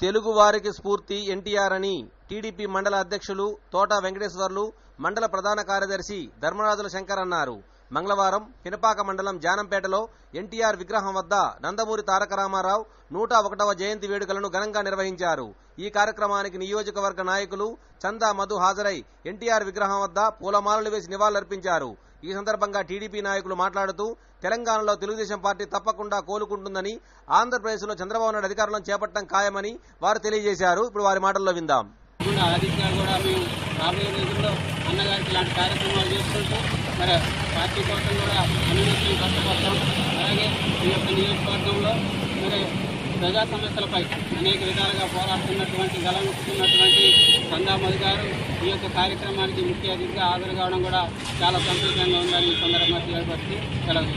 తెలుగు వారికి స్ఫూర్తి ఎన్టీఆర్ అని టీడీపీ మండల అధ్యక్షులు తోట వెంకటేశ్వర్లు మండల ప్రధాన కార్యదర్శి ధర్మరాజుల శంకర్ అన్నారు. మంగళవారం పినపాక మండలం జానంపేటలో ఎన్టీఆర్ విగ్రహం వద్ద నందమూరి తారక రామారావు నూట ఒకటవ జయంతి వేడుకలను ఘనంగా నిర్వహించారు. ఈ కార్యక్రమానికి నియోజకవర్గ నాయకులు చందా మధు హాజరై ఎన్టీఆర్ విగ్రహం వద్ద పూలమాలలు వేసి నివాళులర్పించారు. ఈ సందర్భంగా టీడీపీ నాయకులు మాట్లాడుతూ తెలంగాణలో తెలుగుదేశం పార్టీ తప్పకుండా కోలుకుంటుందని ఆంధ్రప్రదేశ్లో చంద్రబాబు నాయుడు అధికారంలో చేపట్టడం ఖాయమని వారు తెలియజేశారు. ఇప్పుడు వారి మాటల్లో విందాం. కూడా ఆదిత్యాలు కూడా మేము రాబోయే అన్నగారికి ఇలాంటి కార్యక్రమాలు చేసుకుంటూ మరి పార్టీ కోసం కూడా అన్నింటినీ కష్టపడతాం అలాగే ఈ యొక్క నియోజకవర్గంలో మరి ప్రజా సమస్యలపై అనేక విధాలుగా పోరాడుతున్నటువంటి గలముతున్నటువంటి సందామది గారు ఈ యొక్క కార్యక్రమానికి ముఖ్య అతిథిగా హాజరు కావడం కూడా చాలా సంతోషంగా ఉందని ఈ సందర్భంగా తెలియపరిచి సెలవు